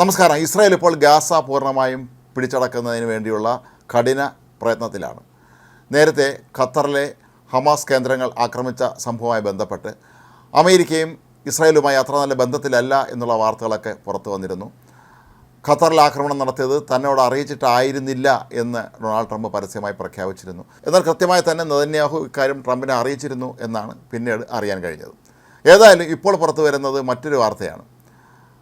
നമസ്കാരം. ഇസ്രായേൽ ഇപ്പോൾ ഗാസ പൂർണമായും പിടിച്ചടക്കുന്നതിന് വേണ്ടിയുള്ള കഠിന പ്രയത്നത്തിലാണ്. നേരത്തെ ഖത്തറിലെ ഹമാസ് കേന്ദ്രങ്ങൾ ആക്രമിച്ച സംഭവവുമായി ബന്ധപ്പെട്ട് അമേരിക്കയും ഇസ്രായേലുമായി അത്ര നല്ല ബന്ധത്തിലല്ല എന്നുള്ള വാർത്തകളൊക്കെ പുറത്തു വന്നിരുന്നു. ഖത്തറിൽ ആക്രമണം നടത്തിയത് തന്നോട് അറിയിച്ചിട്ടായിരുന്നില്ല എന്ന് ഡൊണാൾഡ് ട്രംപ് പരസ്യമായി പ്രഖ്യാപിച്ചിരുന്നു. എന്നാൽ കൃത്യമായി തന്നെ നതന്യാഹു ഇക്കാര്യം ട്രംപിനെ അറിയിച്ചിരുന്നു എന്നാണ് പിന്നീട് അറിയാൻ കഴിഞ്ഞത്. ഏതായാലും ഇപ്പോൾ പുറത്തു വരുന്നത് മറ്റൊരു വാർത്തയാണ്.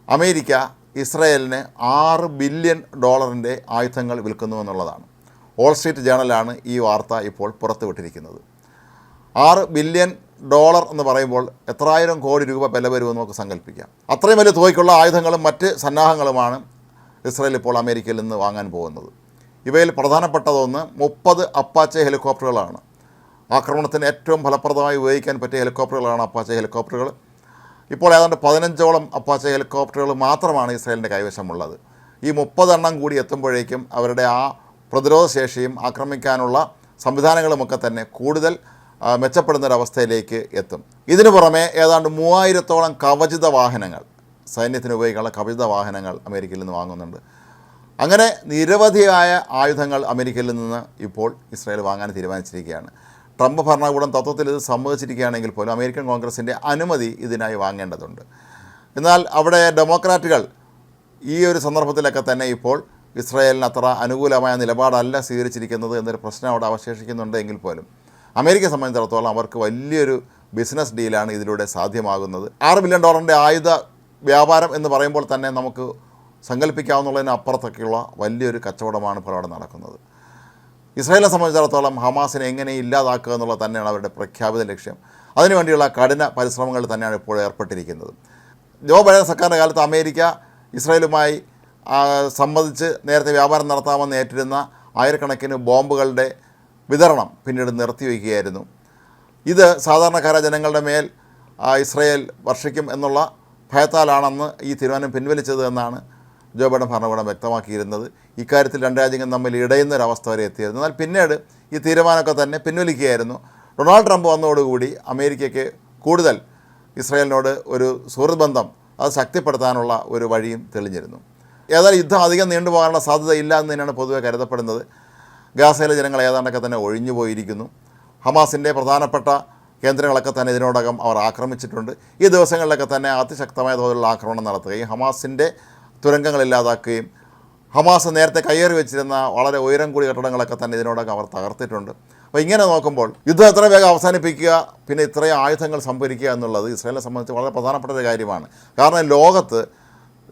അമേരിക്ക ഇസ്രായേലിന് ആറ് ബില്യൺ ഡോളറിന്റെ ആയുധങ്ങൾ വിൽക്കുന്നു എന്നുള്ളതാണ് ഓൾ സ്ട്രീറ്റ് ജേണലാണ് ഈ വാർത്ത ഇപ്പോൾ പുറത്തുവിട്ടിരിക്കുന്നത്. ആറ് ബില്യൺ ഡോളർ എന്ന് പറയുമ്പോൾ എത്രായിരം കോടി രൂപ വില വരുമെന്ന് നമുക്ക് സങ്കല്പിക്കാം അത്രയും വലിയ തുകയ്ക്കുള്ള ആയുധങ്ങളും മറ്റ് സന്നാഹങ്ങളുമാണ് ഇസ്രയേൽ ഇപ്പോൾ അമേരിക്കയിൽ നിന്ന് വാങ്ങാൻ പോകുന്നത്. ഇവയിൽ പ്രധാനപ്പെട്ടതൊന്ന് മുപ്പത് അപ്പാച്ചെ ഹെലികോപ്റ്ററുകളാണ് ആക്രമണത്തിന് ഏറ്റവും ഫലപ്രദമായി ഉപയോഗിക്കാൻ പറ്റിയ ഹെലികോപ്റ്ററുകളാണ് അപ്പാച്ചെ ഹെലികോപ്റ്ററുകൾ ഇപ്പോൾ ഏതാണ്ട് പതിനഞ്ചോളം അപ്പാച്ച ഹെലികോപ്റ്ററുകൾ മാത്രമാണ് ഇസ്രായേലിന്റെ കൈവശമുള്ളത്. ഈ മുപ്പതെണ്ണം കൂടി എത്തുമ്പോഴേക്കും അവരുടെ ആ പ്രതിരോധ ശേഷിയും ആക്രമിക്കാനുള്ള സംവിധാനങ്ങളുമൊക്കെ തന്നെ കൂടുതൽ മെച്ചപ്പെടുന്നൊരവസ്ഥയിലേക്ക് എത്തും. ഇതിനു പുറമെ ഏതാണ്ട് മൂവായിരത്തോളം കവചിത വാഹനങ്ങൾ സൈന്യത്തിന് ഉപയോഗിക്കാനുള്ള കവചിത വാഹനങ്ങൾ അമേരിക്കയിൽ നിന്ന് വാങ്ങുന്നുണ്ട്. അങ്ങനെ നിരവധിയായ ആയുധങ്ങൾ അമേരിക്കയിൽ നിന്ന് ഇപ്പോൾ ഇസ്രായേൽ വാങ്ങാൻ തീരുമാനിച്ചിരിക്കുകയാണ്. ട്രംപ് ഭരണകൂടം തത്വത്തിൽ ഇത് സമ്മതിച്ചിരിക്കുകയാണെങ്കിൽ പോലും അമേരിക്കൻ കോൺഗ്രസിന്റെ അനുമതി ഇതിനായി വാങ്ങേണ്ടതുണ്ട്. എന്നാൽ അവിടെ ഡെമോക്രാറ്റുകൾ ഈ ഒരു സന്ദർഭത്തിലൊക്കെ തന്നെ ഇപ്പോൾ ഇസ്രായേലിന് അത്ര അനുകൂലമായ നിലപാടല്ല സ്വീകരിച്ചിരിക്കുന്നത് എന്നൊരു പ്രശ്നം അവിടെ അവശേഷിക്കുന്നുണ്ട് എങ്കിൽ പോലും. അമേരിക്കയെ സംബന്ധിച്ചിടത്തോളം അവർക്ക് വലിയൊരു ബിസിനസ് ഡീലാണ് ഇതിലൂടെ സാധ്യമാകുന്നത്. ആറ് ബില്യൺ ഡോളറിന്റെ ആയുധ വ്യാപാരം എന്ന് പറയുമ്പോൾ തന്നെ നമുക്ക് സങ്കല്പിക്കാവുന്നതിനപ്പുറത്തൊക്കെയുള്ള വലിയൊരു കച്ചവടമാണ് ഇപ്പോൾ അവിടെ നടക്കുന്നത്. ഇസ്രായേലിനെ സംബന്ധിച്ചിടത്തോളം ഹമാസിനെ എങ്ങനെ ഇല്ലാതാക്കുക എന്നുള്ളത് തന്നെയാണ് അവരുടെ പ്രഖ്യാപിത ലക്ഷ്യം. അതിനുവേണ്ടിയുള്ള കഠിന പരിശ്രമങ്ങൾ തന്നെയാണ് ഇപ്പോൾ ഏർപ്പെട്ടിരിക്കുന്നത്. ജോ ബൈഡൻ സർക്കാരിന്റെ കാലത്ത് അമേരിക്ക ഇസ്രായേലുമായി സംബന്ധിച്ച് നേരത്തെ വ്യാപാരം നടത്താമെന്ന് ഏറ്റിരുന്ന ആയിരക്കണക്കിന് ബോംബുകളുടെ വിതരണം പിന്നീട് നിർത്തിവെക്കുകയായിരുന്നു ഇത് സാധാരണക്കാര ജനങ്ങളുടെ മേൽ ഇസ്രായേൽ വർഷിക്കും എന്നുള്ള ഭയത്താലാണെന്ന് ഈ തീരുമാനം പിൻവലിച്ചത് എന്നാണ് ജോ ബൈഡൻ ഭരണകൂടം വ്യക്തമാക്കിയിരുന്നത് ഇക്കാര്യത്തിൽ രണ്ട് രാജ്യങ്ങൾ തമ്മിൽ ഇടയുന്ന ഒരു അവസ്ഥ വരെ എത്തിയിരുന്നു. എന്നാൽ പിന്നീട് ഈ തീരുമാനമൊക്കെ തന്നെ പിൻവലിക്കുകയായിരുന്നു. ഡൊണാൾഡ് ട്രംപ് വന്നതോടുകൂടി അമേരിക്കയ്ക്ക് കൂടുതൽ ഇസ്രായേലിനോട് ഒരു സുഹൃത്ത് ബന്ധം അത് ശക്തിപ്പെടുത്താനുള്ള ഒരു വഴിയും തെളിഞ്ഞിരുന്നു. ഏതായാലും യുദ്ധം അധികം നീണ്ടുപോകാനുള്ള സാധ്യത ഇല്ല എന്ന് തന്നെയാണ് പൊതുവെ കരുതപ്പെടുന്നത്. ഗാസയിലെ ജനങ്ങൾ ഏതാണ്ടൊക്കെ തന്നെ ഒഴിഞ്ഞു പോയിരിക്കുന്നു. ഹമാസിന്റെ പ്രധാനപ്പെട്ട കേന്ദ്രങ്ങളൊക്കെ തന്നെ ഇതിനോടകം അവർ ആക്രമിച്ചിട്ടുണ്ട്. ഈ ദിവസങ്ങളിലൊക്കെ തന്നെ അതിശക്തമായ തോതിലുള്ള ആക്രമണം നടത്തുകയും ഹമാസിന്റെ തുരങ്കങ്ങൾ ഇല്ലാതാക്കുകയും ഹമാസ് നേരത്തെ കയ്യേറി വെച്ചിരുന്ന വളരെ ഉയരം കൂടിയ കെട്ടിടങ്ങളൊക്കെ തന്നെ ഇതിനോടൊക്കെ അവർ തകർത്തിട്ടുണ്ട്. അപ്പോൾ ഇങ്ങനെ നോക്കുമ്പോൾ യുദ്ധം എത്ര വേഗം അവസാനിപ്പിക്കുക പിന്നെ ഇത്രയും ആയുധങ്ങൾ സംഭരിക്കുക എന്നുള്ളത് ഇസ്രായേലിനെ സംബന്ധിച്ച് വളരെ പ്രധാനപ്പെട്ട ഒരു കാര്യമാണ്. കാരണം ലോകത്ത്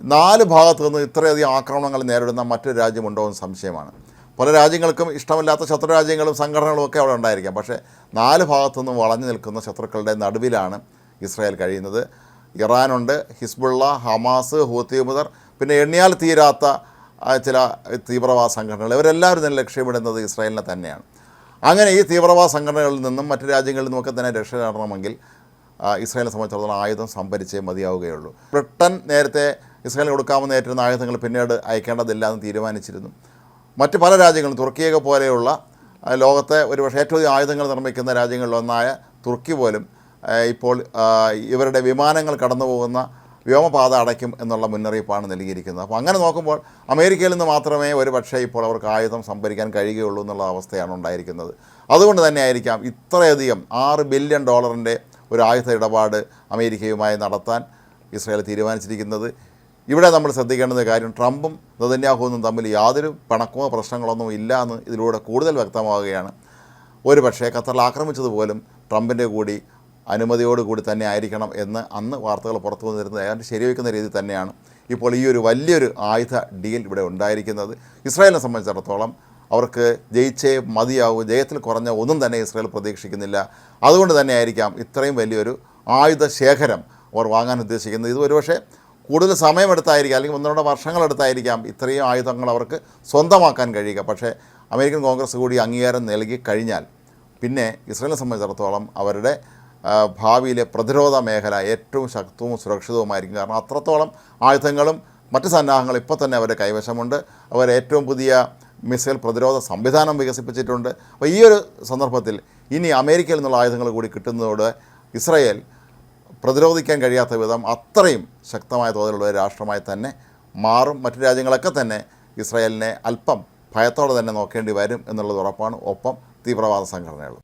നാല് ഭാഗത്തു നിന്ന് ഇത്രയധികം ആക്രമണങ്ങൾ നേരിടുന്ന മറ്റൊരു രാജ്യമുണ്ടോ എന്ന് സംശയമാണ്. പല രാജ്യങ്ങൾക്കും ഇഷ്ടമില്ലാത്ത ശത്രു രാജ്യങ്ങളും സംഘടനകളും ഒക്കെ അവിടെ ഉണ്ടായിരിക്കാം. പക്ഷേ നാല് ഭാഗത്തു നിന്നും വളഞ്ഞു നിൽക്കുന്ന ശത്രുക്കളുടെ നടുവിലാണ് ഇസ്രായേൽ കഴിയുന്നത്. ഇറാനുണ്ട് ഹിസ്ബുള്ള ഹമാസ് ഹൂത്തിമുദർ പിന്നെ എണ്ണിയാൽ തീരാത്ത ചില തീവ്രവാദ സംഘടനകൾ. ഇവരെല്ലാവരും തന്നെ ലക്ഷ്യമിടുന്നത് ഇസ്രായേലിനെ തന്നെയാണ്. അങ്ങനെ ഈ തീവ്രവാദ സംഘടനകളിൽ നിന്നും മറ്റു രാജ്യങ്ങളിൽ നിന്നുമൊക്കെ തന്നെ രക്ഷ നേടണമെങ്കിൽ ഇസ്രായേലിനെ സംബന്ധിച്ചിടത്തോളം ആയുധം സംഭരിച്ചേ മതിയാവുകയുള്ളൂ. ബ്രിട്ടൻ നേരത്തെ ഇസ്രായേലിന് കൊടുക്കാമെന്ന് ഏറ്റിരുന്ന ആയുധങ്ങൾ പിന്നീട് അയക്കേണ്ടതില്ല എന്ന് തീരുമാനിച്ചിരുന്നു. മറ്റ് പല രാജ്യങ്ങളും തുർക്കിയൊക്കെ പോലെയുള്ള ലോകത്തെ ഒരുപക്ഷെ ഏറ്റവും ആയുധങ്ങൾ നിർമ്മിക്കുന്ന രാജ്യങ്ങളിലൊന്നായ തുർക്കി പോലും ഇപ്പോൾ ഇവരുടെ വിമാനങ്ങൾ കടന്നു പോകുന്ന വ്യോമപാത അടയ്ക്കും എന്നുള്ള മുന്നറിയിപ്പാണ് നൽകിയിരിക്കുന്നത്. അപ്പോൾ അങ്ങനെ നോക്കുമ്പോൾ അമേരിക്കയിൽ നിന്ന് മാത്രമേ ഒരു പക്ഷേ ഇപ്പോൾ അവർക്ക് ആയുധം സംഭരിക്കാൻ കഴിയുകയുള്ളൂ എന്നുള്ള അവസ്ഥയാണ് ഉണ്ടായിരിക്കുന്നത്. അതുകൊണ്ട് തന്നെ ആയിരിക്കാം ഇത്രയധികം ആറ് ബില്യൺ ഡോളറിന്റെ ഒരു ആയുധ ഇടപാട് അമേരിക്കയുമായി നടത്താൻ ഇസ്രായേൽ തീരുമാനിച്ചിരിക്കുന്നത്. ഇവിടെ നമ്മൾ ശ്രദ്ധിക്കേണ്ടുന്ന കാര്യം ട്രംപും നെതന്യാഹുവും തമ്മിൽ യാതൊരു പിണക്കമോ പ്രശ്നങ്ങളൊന്നും ഇല്ല എന്ന് ഇതിലൂടെ കൂടുതൽ വ്യക്തമാവുകയാണ്. ഒരു പക്ഷേ ഖത്തറിൽ ആക്രമിച്ചതുപോലും ട്രംപിന്റെ കൂടി അനുമതിയോടുകൂടി തന്നെ ആയിരിക്കണം എന്ന് അന്ന് വാർത്തകൾ പുറത്തു വന്നിരുന്നത്. ഏതാണ്ട് ശരിവെക്കുന്ന രീതി തന്നെയാണ്. ഇപ്പോൾ ഈ ഒരു വലിയൊരു ആയുധ ഡീൽ ഇവിടെ ഉണ്ടായിരിക്കുന്നത്. ഇസ്രായേലിനെ സംബന്ധിച്ചിടത്തോളം അവർക്ക് ജയിച്ചേ മതിയാവൂ ജയത്തിൽ കുറഞ്ഞ ഒന്നും തന്നെ ഇസ്രായേൽ പ്രതീക്ഷിക്കുന്നില്ല. അതുകൊണ്ട് തന്നെ ആയിരിക്കാം ഇത്രയും വലിയൊരു ആയുധ ശേഖരം അവർ വാങ്ങാൻ ഉദ്ദേശിക്കുന്നത്. ഇത് ഒരുപക്ഷെ കൂടുതൽ സമയമെടുത്തായിരിക്കാം അല്ലെങ്കിൽ ഒന്ന് വർഷങ്ങളെടുത്തായിരിക്കാം ഇത്രയും ആയുധങ്ങൾ അവർക്ക് സ്വന്തമാക്കാൻ കഴിയുക. പക്ഷേ അമേരിക്കൻ കോൺഗ്രസ് കൂടി അംഗീകാരം നൽകി കഴിഞ്ഞാൽ പിന്നെ ഇസ്രായേലിനെ സംബന്ധിച്ചിടത്തോളം അവരുടെ ഭാവിയിലെ പ്രതിരോധ മേഖല ഏറ്റവും ശക്തവും സുരക്ഷിതവുമായിരിക്കും. കാരണം അത്രത്തോളം ആയുധങ്ങളും മറ്റ് സന്നാഹങ്ങളും ഇപ്പോൾ തന്നെ അവരുടെ കൈവശമുണ്ട്. അവർ ഏറ്റവും പുതിയ മിസൈൽ പ്രതിരോധ സംവിധാനം വികസിപ്പിച്ചിട്ടുണ്ട്. അപ്പോൾ ഈ ഒരു സന്ദർഭത്തിൽ ഇനി അമേരിക്കയിൽ നിന്നുള്ള ആയുധങ്ങൾ കൂടി കിട്ടുന്നതോടെ ഇസ്രായേൽ പ്രതിരോധിക്കാൻ കഴിയാത്ത വിധം അത്രയും ശക്തമായ തോതിലുള്ള ഒരു രാഷ്ട്രമായി തന്നെ മാറും. മറ്റു രാജ്യങ്ങളൊക്കെ തന്നെ ഇസ്രായേലിനെ അല്പം ഭയത്തോടെ തന്നെ നോക്കേണ്ടി വരും എന്നുള്ളത് ഉറപ്പാണ്. ഒപ്പം തീവ്രവാദ സംഘടനകൾ